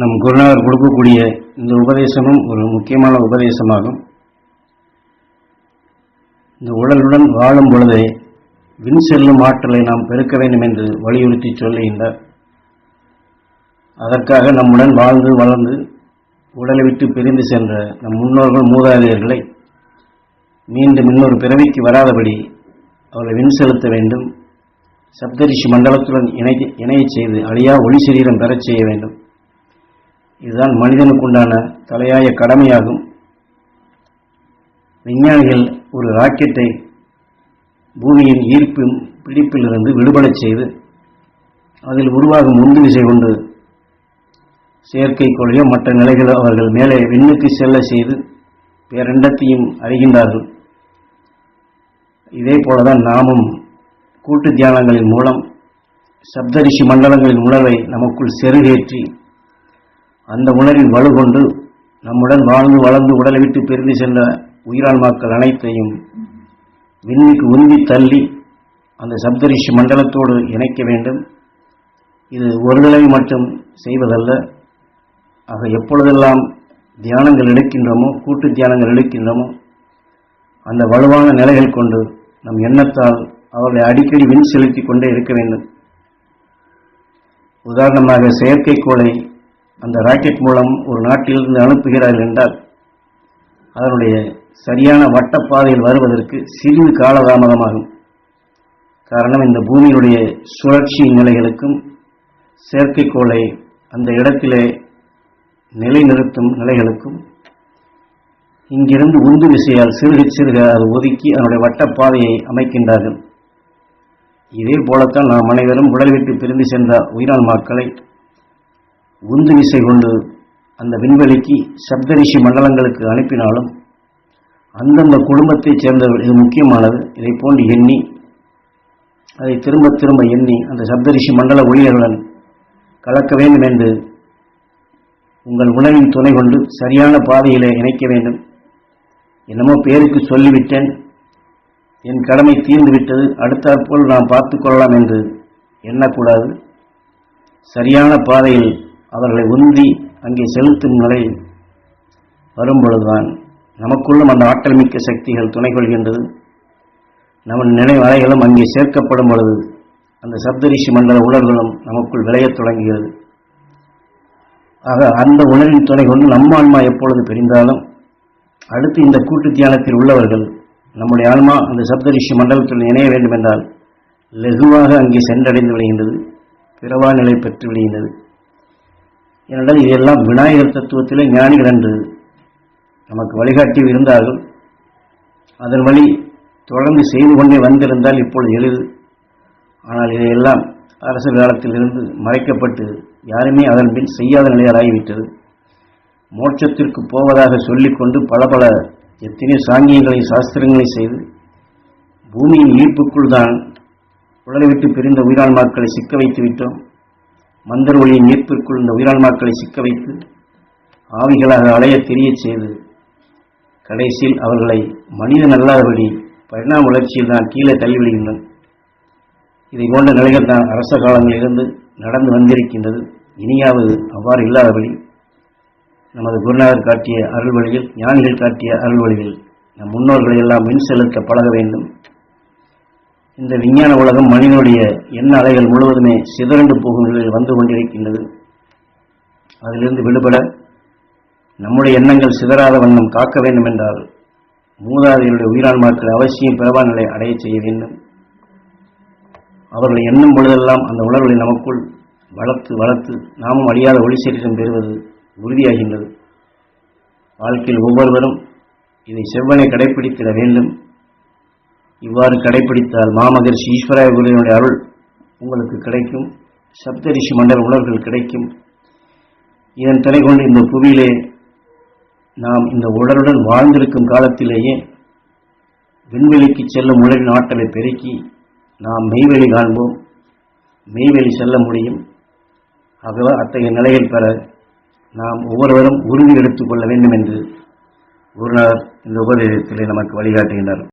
நம் குருநாதர் கொடுக்கக்கூடிய இந்த உபதேசமும் ஒரு முக்கியமான உபதேசமாகும். இந்த உடலுடன் வாழும் பொழுதே விண் செல்லும் ஆற்றலை நாம் பெருக்க வேண்டும் என்று வலியுறுத்தி சொல்லுகின்றார். அதற்காக நம்முடன் வாழ்ந்து வளர்ந்து உடலை விட்டு பிரிந்து சென்ற நம் முன்னோர்கள் மூதாதையர்களை மீண்டும் இன்னொரு பிறவிக்கு வராதபடி அவர்களை விண் செலுத்த வேண்டும். சப்தரிஷி மண்டலத்துடன் இணை இணையச் செய்து அழியா ஒளி சரீரம் பெறச் செய்ய வேண்டும். இதுதான் மனிதனுக்குண்டான தலையாய கடமையாகும். விஞ்ஞானிகள் ஒரு ராக்கெட்டை பூமியின் ஈர்ப்பும் பிடிப்பிலிருந்து விடுபடச் செய்து அதில் உருவாகும் உந்து விசை கொண்டு செயற்கைக்கோளையோ மற்ற நிலைகளோ அவர்கள் மேலே விண்ணுக்கு செல்ல செய்து பேரண்டத்தையும் அறிகின்றார்கள். இதே போலதான் நாமும் கூட்டு தியானங்களின் மூலம் சப்தரிஷி மண்டலங்களின் உணர்வை நமக்குள் செருகேற்றி அந்த உணர்வில் வலுகொண்டு நம்முடன் வாழ்ந்து வளர்ந்து உடலை விட்டு பிரிந்து சென்ற உயிரான்மாக்கள் அனைத்தையும் விண்ணுக்கு உந்தி தள்ளி அந்த சப்தரிஷி மண்டலத்தோடு இணைக்க வேண்டும். இது ஒரு தடவை மட்டும் செய்வதல்ல. ஆக எப்பொழுதெல்லாம் தியானங்கள் எடுக்கின்றோமோ கூட்டு தியானங்கள் எடுக்கின்றோமோ அந்த வலுவான நிலைகள் கொண்டு நம் எண்ணத்தால் அவர்களை அடிக்கடி வின் செலுத்தி கொண்டே இருக்க வேண்டும். உதாரணமாக செயற்கைக்கோளை அந்த ராக்கெட் மூலம் ஒரு நாட்டிலிருந்து அனுப்புகிறார்கள் என்றால் அதனுடைய சரியான வட்டப்பாதையில் வருவதற்கு சிறிது காலதாமதமாகும். காரணம் இந்த பூமியினுடைய சுழற்சி நிலைகளுக்கும் செயற்கைக்கோளை அந்த இடத்திலே நிலைநிறுத்தும் நிலைகளுக்கும் இங்கிருந்து உந்து விசையால் சிறுக சிறுக அது ஒதுக்கி அதனுடைய வட்டப்பாதையை அமைக்கின்றார்கள். இதே போலத்தான் நாம் அனைவரும் உடல் விட்டு பிரிந்து சென்ற உயிரான்மாக்களை உந்து விசை கொண்டு அந்த விண்வெளிக்கு சப்தரிஷி மண்டலங்களுக்கு அனுப்பினாலும் அந்தந்த குடும்பத்தைச் சேர்ந்தவர்கள் இது முக்கியமானது. இதை போன்று எண்ணி அதை திரும்ப திரும்ப எண்ணி அந்த சப்தரிஷி மண்டல ஊழியர்களுடன் கலக்க வேண்டும் என்று உங்கள் உணவின் துணை கொண்டு சரியான பாதையிலே இணைக்க வேண்டும். என்னமோ பேருக்கு சொல்லிவிட்டேன். என் கடமை தீர்ந்துவிட்டது. அடுத்தாற்போல் நாம் பார்த்து கொள்ளலாம் என்று எண்ணக்கூடாது. சரியான பாதையில் அவர்களை உந்தி அங்கே செலுத்தும் நிலை வரும்பொழுதுதான் நமக்குள்ளும் அந்த ஆற்றல் மிக்க சக்திகள் துணை கொள்கின்றது. நமது நினைவு அலைகளும் அங்கே சேர்க்கப்படும் பொழுது அந்த சப்தரிஷி மண்டல உணர்வுகளும் நமக்குள் விளையத் தொடங்குகிறது. ஆக அந்த உணர்வின் துணை கொண்டு நம்ம ஆன்மா எப்பொழுது பிரிந்தாலும் அடுத்து இந்த கூட்டு தியானத்தில் உள்ளவர்கள் நம்முடைய ஆன்மா அந்த சப்தரிஷி மண்டலத்தில் இணைய வேண்டும் என்றால் அங்கே சென்றடைந்து விடுகின்றது. பிறவா நிலை பெற்று விடுகின்றது. ஏனென்றால் இதெல்லாம் விநாயகர் தத்துவத்திலே ஞானிகள் என்று நமக்கு வழிகாட்டி இருந்தார்கள். அதன் வழி தொடர்ந்து செய்து கொண்டே வந்திருந்தால் இப்பொழுது எளிது. ஆனால் இதையெல்லாம் அரசு காலத்தில் இருந்து மறைக்கப்பட்டு யாருமே அதன் பின் செய்யாத நிலையாலாகிவிட்டது மோட்சத்திற்கு போவதாக சொல்லிக்கொண்டு பல பல எத்தனை சாங்கியங்களை சாஸ்திரங்களை செய்து பூமியின் ஈர்ப்புக்குள் தான் உடலை விட்டு பிரிந்த உயிரான்மாக்களை சிக்க வைத்து விட்டோம். மந்தர் ஒளியின் ஈர்ப்பிற்குள் இந்த உயிரான்மாக்களை சிக்க வைத்து ஆவிகளாக அலைய தெரியச் செய்து கடைசியில் அவர்களை மனிதன் அல்லாதபடி பரிணாம வளர்ச்சியில் தான் கீழே தள்ளிவிடுகின்றன இதை போன்ற நிலைகள் தான் அரச காலங்களிலிருந்து நடந்து வந்திருக்கின்றது. இனியாவது அவ்வாறு இல்லாதபடி நமது குருநாதர் காட்டிய அருள் வழியில் ஞானிகள் காட்டிய அருள் வழியில் நம் முன்னோர்களை எல்லாம் மின் செலுத்த பழக வேண்டும். இந்த விஞ்ஞான உலகம் மனிதனுடைய எண்ண அலைகள் முழுவதுமே சிதறண்டு போகும் நிலையில் வந்து கொண்டிருக்கின்றது. அதிலிருந்து விடுபட நம்முடைய எண்ணங்கள் சிதறாத வண்ணம் காக்க வேண்டும் என்றால் மூதாதையருடைய உயிரான்மாக்கள் அவசியம் பிறவா நிலை அடைய செய்ய வேண்டும். அவர்களை எண்ணும் பொழுதெல்லாம் அந்த உணர்வுகளை நமக்குள் வளர்த்து வளர்த்து நாமும் அழியாத ஒளி சீற்றம் பெறுவது உறுதியாகின்றது. வாழ்க்கையில் ஒவ்வொருவரும் இதை செவ்வனை கடைபிடித்திட வேண்டும். இவ்வாறு கடைபிடித்தால் மாமகர்ஷி ஈஸ்வராய குருவினுடைய அருள் உங்களுக்கு கிடைக்கும். சப்தரிஷி மண்டல உணர்வுகள் கிடைக்கும். இதன் தலை கொண்டு இந்த புவியிலே நாம் இந்த உடலுடன் வாழ்ந்திருக்கும் காலத்திலேயே விண்வெளிக்கு செல்லும் உடலின் ஆற்றலை பெருக்கி நாம் மெய்வெளி காண்போம். மெய்வெளி செல்ல முடியும். ஆகவே அத்தகைய நிலையில் பெற நாம் ஒவ்வொருவரும் உறுதி எடுத்துக் கொள்ள வேண்டும் என்று குருநாதர் இந்த உபதேசத்திலே நமக்கு வழிகாட்டுகின்றார்.